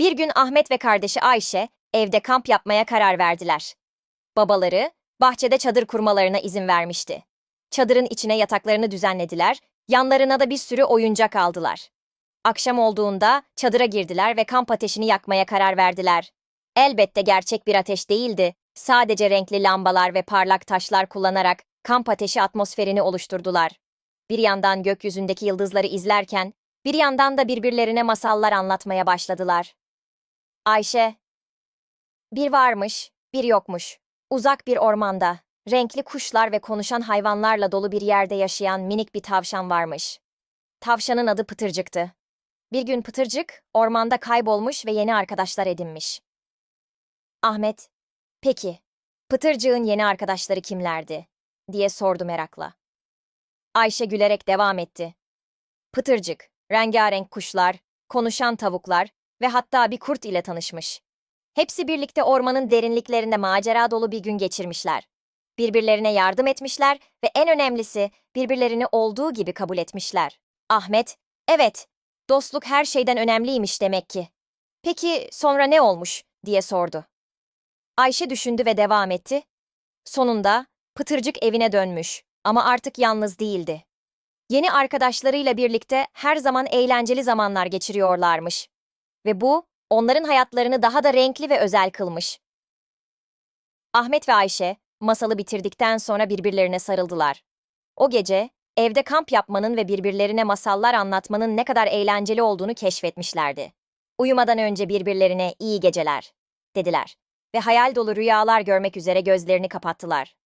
Bir gün Ahmet ve kardeşi Ayşe evde kamp yapmaya karar verdiler. Babaları bahçede çadır kurmalarına izin vermişti. Çadırın içine yataklarını düzenlediler, yanlarına da bir sürü oyuncak aldılar. Akşam olduğunda çadıra girdiler ve kamp ateşini yakmaya karar verdiler. Elbette gerçek bir ateş değildi. Sadece renkli lambalar ve parlak taşlar kullanarak kamp ateşi atmosferini oluşturdular. Bir yandan gökyüzündeki yıldızları izlerken, bir yandan da birbirlerine masallar anlatmaya başladılar. Ayşe, bir varmış, bir yokmuş. Uzak bir ormanda, renkli kuşlar ve konuşan hayvanlarla dolu bir yerde yaşayan minik bir tavşan varmış. Tavşanın adı Pıtırcık'tı. Bir gün Pıtırcık, ormanda kaybolmuş ve yeni arkadaşlar edinmiş. Ahmet, peki, Pıtırcık'ın yeni arkadaşları kimlerdi? diye sordu merakla. Ayşe gülerek devam etti. Pıtırcık, rengarenk kuşlar, konuşan tavuklar ve hatta bir kurt ile tanışmış. Hepsi birlikte ormanın derinliklerinde macera dolu bir gün geçirmişler. Birbirlerine yardım etmişler ve en önemlisi birbirlerini olduğu gibi kabul etmişler. Ahmet, evet, dostluk her şeyden önemliymiş demek ki. Peki sonra ne olmuş diye sordu. Ayşe düşündü ve devam etti. Sonunda Pıtırcık evine dönmüş ama artık yalnız değildi. Yeni arkadaşlarıyla birlikte her zaman eğlenceli zamanlar geçiriyorlarmış. Ve bu onların hayatlarını daha da renkli ve özel kılmış. Ahmet ve Ayşe masalı bitirdikten sonra birbirlerine sarıldılar. O gece evde kamp yapmanın ve birbirlerine masallar anlatmanın ne kadar eğlenceli olduğunu keşfetmişlerdi. Uyumadan önce birbirlerine iyi geceler dediler ve hayal dolu rüyalar görmek üzere gözlerini kapattılar.